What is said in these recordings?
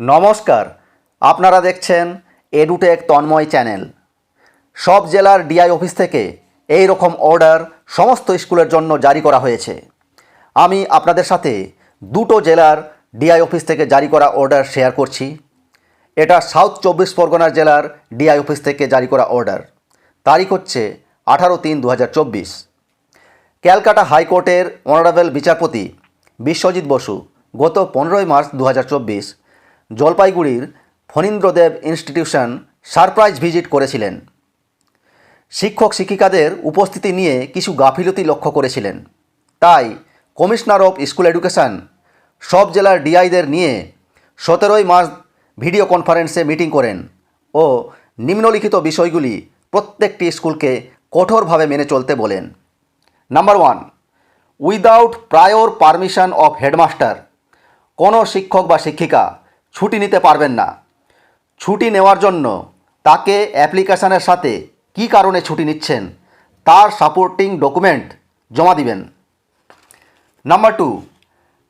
নমস্কার, আপনারা দেখছেন এডুটেক তন্ময় চ্যানেল। সব জেলার ডিআই অফিস থেকে এই রকম অর্ডার সমস্ত স্কুলের জন্য জারি করা হয়েছে। আমি আপনাদের সাথে দুটো জেলার ডিআই অফিস থেকে জারি করা অর্ডার শেয়ার করছি। এটা সাউথ চব্বিশ পরগনা জেলার ডিআই অফিস থেকে জারি করা অর্ডার। তারিখ হচ্ছে আঠারো তিন দু হাজার চব্বিশ। ক্যালকাটা হাইকোর্টের অনারেবল বিচারপতি বিশ্বজিৎ বসু গত পনেরোই মার্চ দু হাজার চব্বিশ জলপাইগুড়ির ফণীন্দ্রদেব ইনস্টিটিউশন সারপ্রাইজ ভিজিট করেছিলেন। শিক্ষক শিক্ষিকাদের উপস্থিতি নিয়ে কিছু গাফিলতি লক্ষ্য করেছিলেন। তাই কমিশনার অফ স্কুল এডুকেশন সব জেলার ডিআইদের নিয়ে সতেরোই মার্চ ভিডিও কনফারেন্সে মিটিং করেন ও নিম্নলিখিত বিষয়গুলি প্রত্যেকটি স্কুলকে কঠোরভাবে মেনে চলতে বলেন। Number one, without prior permission of headmaster. কোনো শিক্ষক বা শিক্ষিকা ছুটি নিতে পারবেন না। ছুটি নেওয়ার জন্য তাকে অ্যাপ্লিকেশনের সাথে কী কারণে ছুটি নিচ্ছেন তার সাপোর্টিং ডকুমেন্ট জমা দিবেন। নাম্বার টু,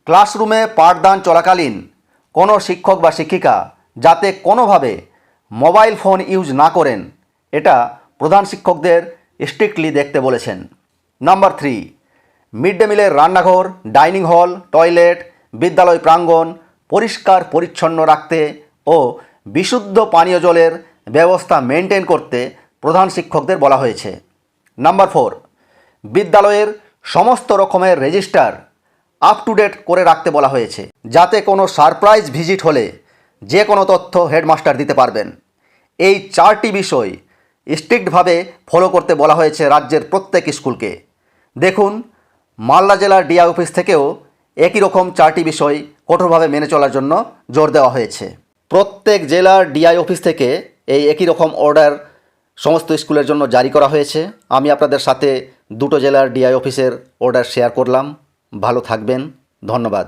ক্লাসরুমে পাঠদান চলাকালীন কোনো শিক্ষক বা শিক্ষিকা যাতে কোনোভাবে মোবাইল ফোন ইউজ না করেন, এটা প্রধান শিক্ষকদের স্ট্রিক্টলি দেখতে বলেছেন। নাম্বার থ্রি, মিড ডে মিলের রান্নাঘর, ডাইনিং হল, টয়লেট, বিদ্যালয় প্রাঙ্গণ পরিষ্কার, পরিচ্ছন্ন রাখতে ও বিশুদ্ধ পানীয় জলের ব্যবস্থা মেনটেন করতে প্রধান শিক্ষকদের বলা হয়েছে। নাম্বার ফোর, বিদ্যালয়ের সমস্ত রকমের রেজিস্টার আপ টু ডেট করে রাখতে বলা হয়েছে, যাতে কোনো সারপ্রাইজ ভিজিট হলে যে কোনো তথ্য হেডমাস্টার দিতে পারবেন। এই চারটি বিষয় স্ট্রিক্টভাবে ফলো করতে বলা হয়েছে রাজ্যের প্রত্যেক স্কুলকে। দেখুন, মালদা জেলার ডিআই অফিস থেকেও একই রকম চারটি বিষয় কঠোরভাবে মেনে চলার জন্য জোর দেওয়া হয়েছে। প্রত্যেক জেলার ডিআই অফিস থেকে এই একই রকম অর্ডার সমস্ত স্কুলের জন্য জারি করা হয়েছে। আমি আপনাদের সাথে দুটো জেলার ডিআই অফিসের অর্ডার শেয়ার করলাম। ভালো থাকবেন। ধন্যবাদ।